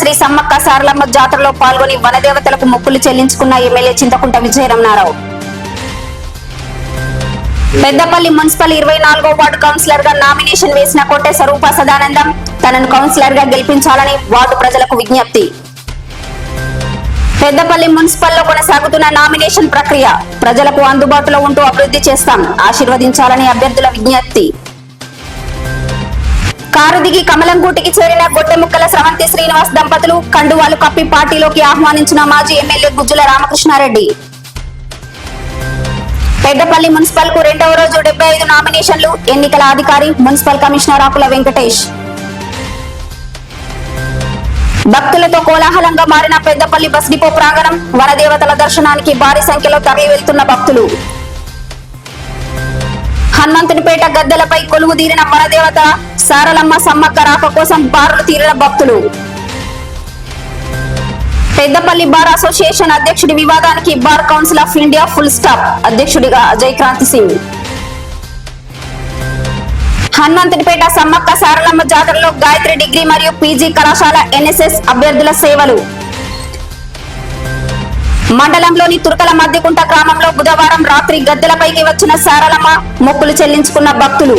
శ్రీ సమ్మక్క సారలమ్మ జాతరలో పాల్గొని వనదేవతలకు మొక్కులు చెల్లించుకున్న ఎమ్మెల్యే చింతకుంట విజయరమణారావు పెద్దపల్లి మున్సిపల్ ఇరవై నాలుగో వార్డు కౌన్సిలర్గా నామినేషన్ వేసిన కోటె స్వరూప సదానందం తనను కౌన్సిలర్గా గెలిపించాలని వార్డు ప్రజలకు విజ్ఞప్తి. పెద్దపల్లి మున్సిపల్లో కొనసాగుతున్న నామినేషన్ ప్రక్రియ ప్రజలకు అందుబాటులో ఉంటూ అభివృద్ధి చేస్తాం ఆశీర్వదించాలని అభ్యర్థుల విజ్ఞప్తి. కారు దిగి కమలంగూటికి చేరిన గొట్టెముక్కల స్రవంతి శ్రీనివాస్ దంపతులు కండువాలు కప్పి పార్టీలోకి ఆహ్వానించిన మాజీ ఎమ్మెల్యే గుజ్జుల రామకృష్ణారెడ్డి. పెద్దపల్లి మున్సిపల్కు రెండవ రోజు డెబ్బై ఐదు నామినేషన్లు ఎన్నికల అధికారి మున్సిపల్ కమిషనర్ ఆకుల వెంకటేష్. భక్తులతో కోలాహలంగా మారిన పెద్దపల్లి బస్ డిపో ప్రాంగణం వనదేవతల దర్శనానికి భారీ సంఖ్యలో తరలి వెళ్తున్న భక్తులు. గద్దెలపై కొలువు తీరిన వనదేవత సారలమ్మ సమ్మక్క రాక కోసం బారులు తీరిన భక్తులు. పెద్దపల్లి బార్ అసోసియేషన్ అధ్యక్షుడి వివాదానికి bar council of India full stop. అధ్యక్షుడిగా అజయ్ క్రాంతి సింగ్. హనుమంతుడిపేట సమ్మక్క సారలమ్మ జాతరలో గాయత్రి డిగ్రీ మరియు పీజీ కళాశాల ఎన్ఎస్ఎస్ అభ్యర్థుల సేవలు. మండలంలోని తుర్కల మధ్యకుంట గ్రామంలో బుధవారం రాత్రి గద్దెలపైకి వచ్చిన సారలమ్మ మొక్కులు చెల్లించుకున్న భక్తులు.